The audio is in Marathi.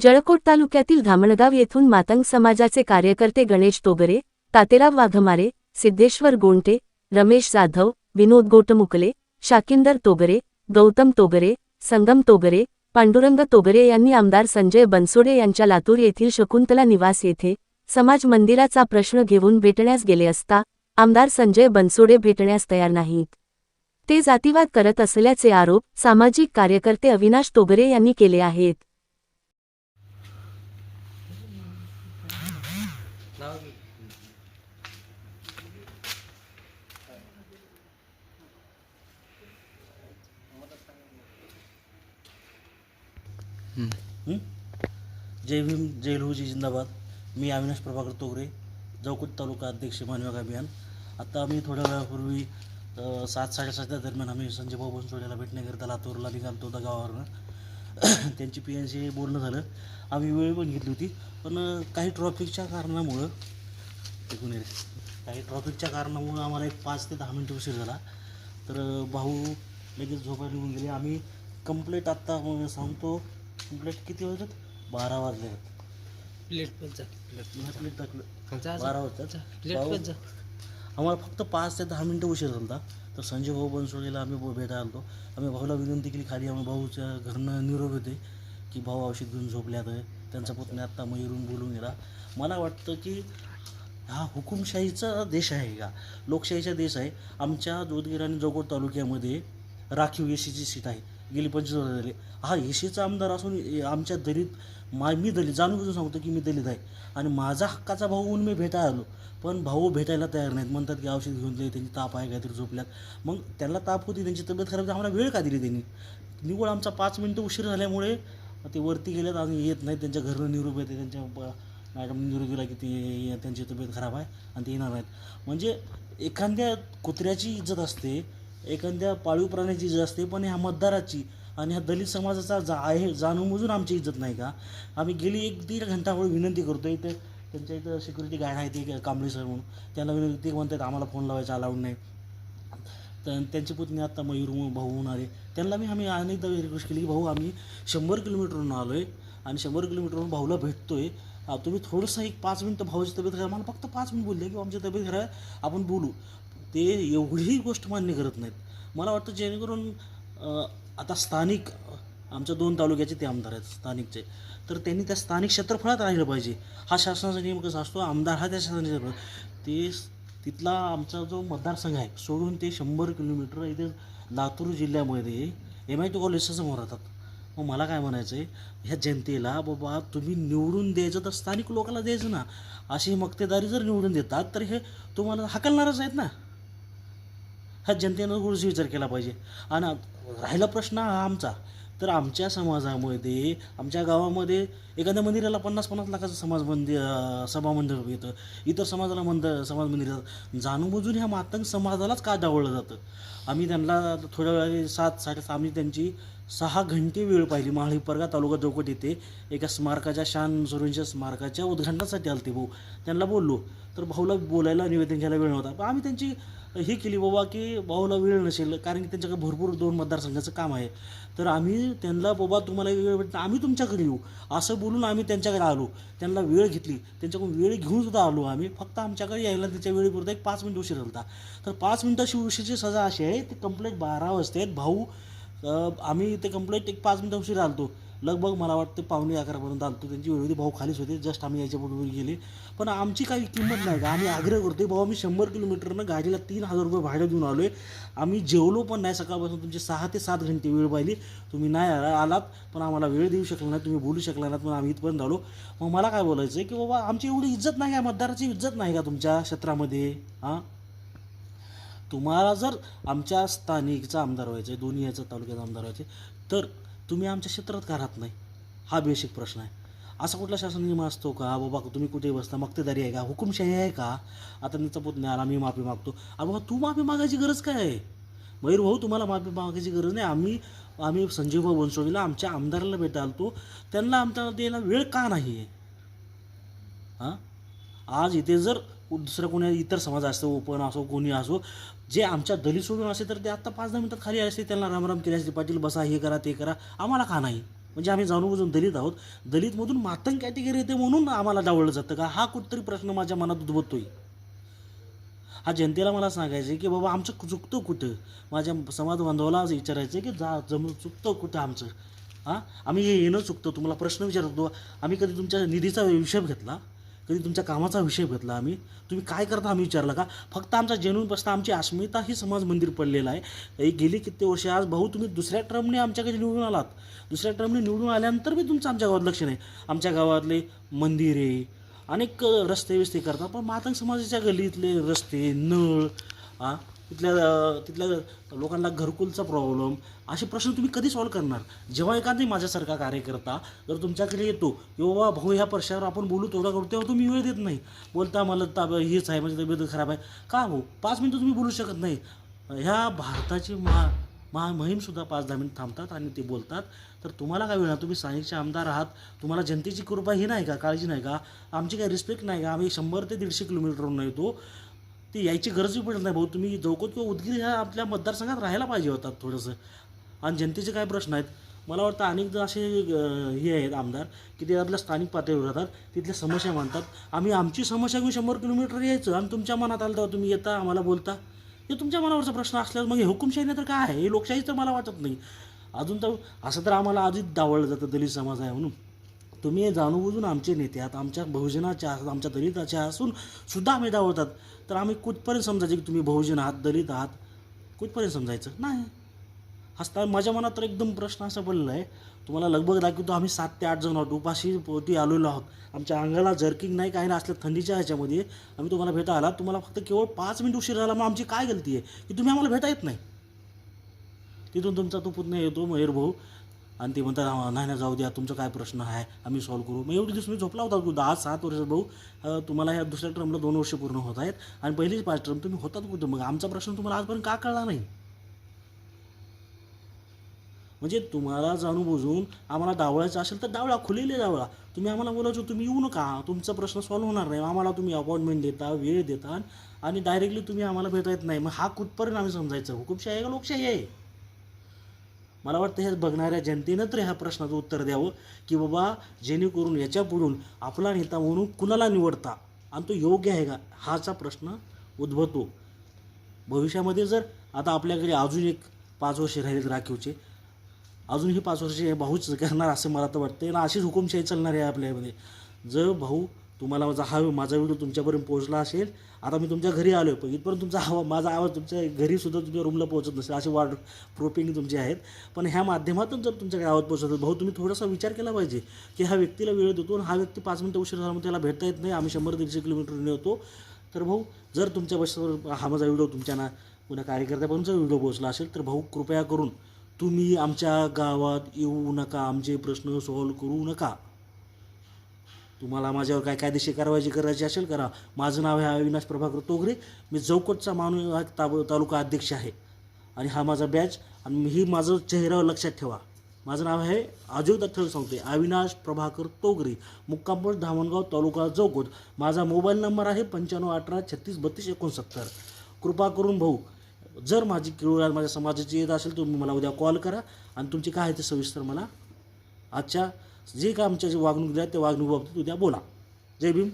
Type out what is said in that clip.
जळकोट तालुक्यातील धामणगाव येथून मातंग समाजाचे कार्यकर्ते गणेश तोगरे तातेराव वाघमारे सिद्धेश्वर गोंटे रमेश जाधव विनोद गोटमुकले शाकिंदर तोगरे गौतम तोगरे संगम तोगरे पांडुरंग तोगरे यांनी आमदार संजय बनसोडे यांच्या लातूर येथील शकुंतला निवास येथे समाज मंदिराचा प्रश्न घेऊन भेटण्यास गेले असता आमदार संजय बनसोडे भेटण्यास तयार नाहीत. ते जातीवाद करत असल्याचे आरोप सामाजिक कार्यकर्ते अविनाश तोगरे यांनी केले आहेत. हं? जय भीम जय लहुजी जिंदाबाद. मी अविनाश प्रभाकर तोगरे चौकट तालुका अध्यक्ष मानविक अभियान. आत्ता आम्ही थोड्या वेळापूर्वी अ, सात साडेसातच्या दरम्यान आम्ही संजय भाऊ बनसोडेला भेटण्याकरिता लातूरला निघालतो त्या गावावरनं. त्यांची पी एन सी बोलणं झालं. आम्ही वेळ पण घेतली होती. पण काही ट्रॉफिकच्या कारणामुळं. काही ट्रॉफिकच्या कारणामुळं आम्हाला एक पाच ते दहा मिनटं उशीर झाला. तर भाऊ लगेच झोपायला निघून गेले. आम्ही कंप्लेट आत्ता सांगतो. कंप्लेट किती वाजत बारा वाजले प्लेट पण जा. प्लेट टाकलं जा. बारा वाजतात. प्लेट पण जा. आम्हाला फक्त पाच ते दहा मिनटं उशीर झाला तर संजय भाऊ बनसोडीला आम्ही ब- भेटायला आलो आम्ही भाऊला विनंती केली खाली आम्ही भाऊच्या घरनं निरोप होते की भाऊ औषध घेऊन झोपल्यात त्यांचा पुतण्या आत्ता मयूरून बोलून गेला. मला वाटतं की हा हुकुमशाहीचा देश आहे का? लोकशाहीचा देश आहे. आमच्या जोधगिर आणि जोगोड तालुक्यामध्ये राखीव एसीची सीट आहे. गेली पंचवीस वर्ष झाली. हा एसीचा आमदार असून आमच्या दलित मा मी दलित जाणून बुजून सांगतो की मी दलित आहे. आणि माझा हक्काचा भाऊ म्हणून मी भेटायला आलो. पण भाऊ भेटायला तयार नाहीत. म्हणतात की औषध घेऊन दिले त्यांची ताप आहे काहीतरी झोपल्यात. मग त्यांना ताप होती त्यांची तब्येत खराब आम्हाला वेळ का दिली त्यांनी? निव्वळ आमचा पाच मिनटं उशीर झाल्यामुळे ते वरती गेल्यात आणि येत नाहीत. त्यांच्या घरनं निरोप येते त्यांच्या मॅडम निरोप दिला की ते त्यांची तब्येत खराब आहे आणि ते येणार नाहीत. म्हणजे एखाद्या कुत्र्याची इज्जत असते एखाद्या पाळीव प्राण्याची इज्जत असते पण ह्या मतदाराची आणि ह्या दलित समाजाचा जा आहे जाणूनमजून आमची इज्जत नाही का? आम्ही गेली एक दीड घंटापूर्वी विनंती करतो इथे त्यांच्या इथं सिक्युरिटी गार्ड आहे ते कांबळे सर म्हणून. त्यांना विनंती ते म्हणतात आम्हाला फोन लावायचा अलाउड नाही. तर त्यांची पुतणी आत्ता मयूर भाऊ होणार आले त्यांना मी आम्ही अनेकदा रिक्वेस्ट केली की भाऊ आम्ही शंभर किलोमीटरवरून आलो आहे आणि शंभर किलोमीटरवरून भाऊला भेटतो आहे तुम्ही थोडंसं एक पाच मिनटं भाऊची तब्येत खराब मला फक्त पाच मिनिट बोलले की आमची तब्येत खराब आपण बोलू. ते एवढीही गोष्ट मान्य करत नाहीत. मला वाटतं जेणेकरून आता स्थानिक आमच्या दोन तालुक्याचे ते आमदार आहेत स्थानिकचे. तर त्यांनी त्या स्थानिक क्षेत्रफळात राहिलं पाहिजे. हा शासनाचा नियम कसा असतो आमदार हा त्या शासनाचा ते तिथला आमचा जो मतदारसंघ आहे सोडून ते शंभर किलोमीटर इथे लातूर जिल्ह्यामध्ये एम आय टी कॉलेजच्या समोर राहतात. मग मला काय म्हणायचं आहे ह्या जनतेला बाबा तुम्ही निवडून द्यायचं तर स्थानिक लोकांना द्यायचं ना. अशी मक्तेदारी जर निवडून देतात तर हे तुम्हाला हाकलणारच आहेत ना. ह्या जनतेनं गोष्टी विचार केला पाहिजे. आणि राहिला प्रश्न हा आमचा. तर आमच्या समाजामध्ये आमच्या गावामध्ये एखाद्या मंदिराला पन्नास पन्नास लाखाचं समाज मंदिर सभा मंदिर येतं. इतर समाजाला मंद समाज मंदिर येतं ह्या मातंग समाजालाच का डावळलं जातं? आम्ही त्यांना थोड्या वेळा सात साडे आम्ही त्यांची सहा घंटे वेळ पाहिली. महाळीपरगा तालुका चौकट येथे एका स्मारकाच्या शान सुरूंच्या स्मारकाच्या उद्घाटनासाठी आलते भाऊ. त्यांना बोललो तर भाऊला बोलायला निवेदन घ्यायला वेळ नव्हता. पण आम्ही त्यांची हे केली बाबा की भाऊला वेळ नसेल कारण की त्यांच्याकडे भरपूर दोन मतदारसंघाचं काम आहे. तर आम्ही त्यांना बाबा तुम्हाला वेळ भेटणार आम्ही तुमच्याकडे येऊ. असं बोलून आम्ही त्यांच्याकडे आलो. त्यांना वेळ घेतली. त्यांच्याकडून वेळ घेऊन सुद्धा आलो आम्ही. फक्त आमच्याकडे यायला त्यांच्या वेळेपुरता एक पाच मिनिट उशीर झाला. तर पाच मिनिटाची उशीरची सजा अशी आहे ते कंप्लेंट बारा वाजता भाऊ आम्ही ते कंप्लेंट एक पाच मिनिटं उशीर आलतो. लगभग मला वाटतं पावणे अकरापर्यंत आलतो त्यांची वेळ होती भाऊ खालीच होते. जस्ट आम्ही याच्यापूर्वी गेले. पण आमची काही किंमत नाही का? आम्ही आग्रह करतोय भाऊ आम्ही शंभर किलोमीटरनं गाडीला तीन हजार रुपये भाडं देऊन आलो आहे आम्ही जेवलो पण नाही. सकाळपासून तुमचे सहा ते सात घंटे वेळ पाहिली. तुम्ही नाही आला आलात पण आम्हाला वेळ देऊ शकला नाही. तुम्ही बोलू शकला नाही पण आम्ही इथपर्यंत आलो. मग मला काय बोलायचं आहे की बाबा आमची एवढी इज्जत नाही आहे मतदाराची इज्जत नाही का तुमच्या क्षेत्रामध्ये? हां तुम्हाला जर आमच्या स्थानिकचा आमदार व्हायचं आहे दोन्ही याचा तालुक्याचा आमदार व्हायचे तर तुम्ही आमच्या क्षेत्रात का राहत नाही? हा बेसिक प्रश्न आहे. असा कुठला शासन नियम असतो का? बाबा तुम्ही कुठे बसता? मक्तेदारी आहे का? हुकुमशाही आहे का? आता नीचा पुतण्या आला मी माफी मागतो. अरे बाबा तू माफी मागायची गरज काय आहे? मयूर भाऊ तुम्हाला माफी मागायची गरज नाही. आम्ही आम्ही संजीव भाऊ बनसोडीला आमच्या आमदाराला भेटायला आलतो त्यांना आमच्या द्यायला वेळ का नाही आहे हां? आज इथे जर दुसरं कोणी इतर समाज असतो ओपन असो कोणी असो जे आमच्या दलित सोडून असे तर ते आत्ता पाच दहा मिनटात खाली असते त्यांना रामराम केले असते पाटील बसा हे करा ते करा आम्हाला का नाही? म्हणजे आम्ही जाणून बुजून दलित आहोत. दलितमधून मातंग कॅटेगरी येते म्हणून आम्हाला डावळलं जातं का? हा कुठतरी प्रश्न माझ्या मनात उद्भवतोय. हा जनतेला मला सांगायचं की बाबा आमचं चुकतं कुठं? माझ्या समाज बांधवाला विचारायचं आहे की जा जम चुकतं कुठं आमचं? हां? आम्ही हे येणं चुकतं तुम्हाला प्रश्न विचारतो. आम्ही कधी तुमच्या निधीचा हिशेब घेतला? कधी तुमच्या कामाचा विषय घेतला आम्ही तुम्ही काय करता आम्ही विचारलं का? फक्त आमचा जेनून बसता आमची अस्मिता ही समाज मंदिर पडलेलं आहे. गेली किती वर्षे आज भाऊ तुम्ही दुसऱ्या टर्मने आमच्याकडे निवडून आलात. दुसऱ्या टर्मने निवडून आल्यानंतर बी तुमचं आमच्या गावात लक्ष नाही. आमच्या गावातले मंदिरे अनेक रस्ते विस्ते करतात पण मातंग समाजाच्या गल्लीतले रस्ते नळ आ, तिथल्या तिथल्या लोकांना घरकुलचा प्रॉब्लेम असे प्रश्न तुम्ही कधी सॉल्व्ह करणार? जेव्हा एखादी माझ्यासारखा कार्यकर्ता जर तुमच्याकडे येतो की बाबा भाऊ ह्या प्रश्नावर आपण बोलू तेवढा करू तेव्हा तुम्ही वेळ देत नाही. बोलता मला ताब हेच आहे माझी तब्येत खराब आहे. का भाऊ पाच मिनटं तुम्ही बोलू शकत नाही. ह्या भारताची महा महामहीमसुद्धा पाच दहा मिनिट थांबतात आणि ते बोलतात. तर तुम्हाला काय मिळणार? तुम्ही स्थानिकचे आमदार आहात. तुम्हाला जनतेची कृपा ही नाही का? काळजी नाही का? आमची काही रिस्पेक्ट नाही का? आम्ही शंभर ते दीडशे किलोमीटरवरून येतो. ती यायची गरजही पडत नाही भाऊ. तुम्ही चौकत किंवा उदगीर ह्या आपल्या मतदारसंघात राहायला पाहिजे होतात थोडंसं. आणि जनतेचे काय प्रश्न आहेत? मला वाटतं अनेकदा असे हे आहेत आमदार की ते आपल्या स्थानिक पातळीवर राहतात तिथल्या समस्या मानतात आम्ही आमची समस्या घेऊन शंभर किलोमीटर यायचं आणि तुमच्या मनात आलं तेव्हा तुम्ही येता आम्हाला बोलता. हे तुमच्या मनावरचा प्रश्न असल्यास मग हे हुकुमशाही नाही तर काय आहे? हे लोकशाही तर मला वाटत नाही. अजून तर असं तर आम्हाला आधीच डावळलं जातं दलित समाज आहे म्हणून. तुम्ही हे जाणूनबुजून आमचे नेते आहात आमच्या बहुजनाच्या आहात आमच्या दलिताच्या असून सुद्धा आम्ही डावळतात तर आम्ही कुठपर्यंत समजायचे की तुम्ही बहुजन आहात दलित आहात? कुठपर्यंत समजायचं? नाही. हसता माझ्या मनात तर एकदम प्रश्न असा पडलेला आहे. तुम्हाला लगभग दाखवतो आम्ही सात ते आठ जण आहोत उपाशी पोटी आलेलो आहोत. आमच्या अंगाला जर्किंग नाही काही नाही असल्या थंडीच्या ह्याच्यामध्ये आम्ही तुम्हाला भेटा आला. तुम्हाला फक्त केवळ पाच मिनिट उशीर झाला मग आमची काय गलती आहे? की तुम्ही आम्हाला भेटा येत नाही? तिथून तुमचा तो पुतण्या येतो मयूर भाऊ. आणि ते म्हणतात नाही ना जाऊ द्या तुमचा काय प्रश्न आहे? आम्ही सॉल्व्ह करू. मग एवढे दिवस मी झोपला होता दहा सात वर्ष भाऊ. तुम्हाला ह्या दुसऱ्या टर्मला दोन वर्ष पूर्ण होत आहेत. आणि पहिलीच पाच टर्म तुम्ही होतात कुठं? मग आमचा प्रश्न तुम्हाला आजपर्यंत का कळला नाही? म्हणजे तुम्हाला जाणून बुजून आम्हाला डावळायचं असेल तर डावळा खुलेले डावळा. तुम्ही आम्हाला बोलायचो तुम्ही येऊ नका. तुमचा प्रश्न सॉल्व्ह होणार नाही. आम्हाला तुम्ही अपॉइंटमेंट देता वेळ देता आणि डायरेक्टली तुम्ही आम्हाला भेटत येत नाही. मग हा कुठपर्यंत आम्ही समजायचं? हुकुमशाही आहे का लोकशाही आहे? मला वाटतं हे बघणाऱ्या जनतेनं तर ह्या प्रश्नाचं उत्तर द्यावं की बाबा जेणेकरून याच्या पुढून आपला नेता म्हणून कुणाला निवडता? आणि तो योग्य आहे का? हाचा प्रश्न उद्भवतो. भविष्यामध्ये जर आता आपल्याकडे अजून एक पाच वर्षे राहिलेत राखीवचे अजून ही पाच वर्षे हे भाऊच करणार असं मला तर वाटतं ना अशीच हुकुमशाही चालणार आहे आपल्यामध्ये. जर भाऊ तुम्हाला माझा हा माझा व्हिडिओ तुमच्यापर्यंत पोहोचला असेल आता मी तुमच्या घरी आलो आहे पण इथपर्यंत तुमचा हवा माझा आवाज तुमच्या घरीसुद्धा तुमच्या रूमला पोहोचत नसेल असे वाढ प्रोपिंग तुमचे आहेत. पण ह्या माध्यमातून जर तुमच्याकडे आवाज पोहोचत असेल, भाऊ तुम्ही थोडासा विचार केला पाहिजे की ह्या व्यक्तीला वेळ देतो आणि हा व्यक्ती पाच मिनटं उशीर झाला मग त्याला भेटता येत नाही. आम्ही शंभर दीडशे किलोमीटर होतो. तर भाऊ जर तुमच्या बसवर हा माझा व्हिडिओ तुमच्या ना पुन्हा कार्यकर्त्यापर्यंत जर व्हिडिओ पोहोचला असेल तर भाऊ कृपया करून तुम्ही आमच्या गावात येऊ नका. आमचे प्रश्न सॉल्व्ह करू नका. तुम्हाला माझ्यावर काय कायदेशीर कारवाई करायची असेल करा. माझं नाव आहे अविनाश प्रभाकर तोगरे. मी चौकटचा मानव ताब तालुका अध्यक्ष आहे. आणि हा माझा बॅच आणि ही माझं चेहरा लक्षात ठेवा. माझं नाव आहे अजय दत्तळ सांगते. अविनाश प्रभाकर तोगरे मुक्कामपूर धामणगाव तालुका चौकोट. माझा मोबाईल नंबर आहे पंच्याण्णव अठरा छत्तीस बत्तीस एकोणसत्तर. कृपा करून भाऊ जर माझी किळूळ माझ्या समाजाची येत असेल तुम्ही मला उद्या कॉल करा. आणि तुमची काय आहे ते सविस्तर मला आजच्या जे काय आमच्या जे वागणूक द्या त्या वागणूक बाबतीत उद्या बोला जय भीम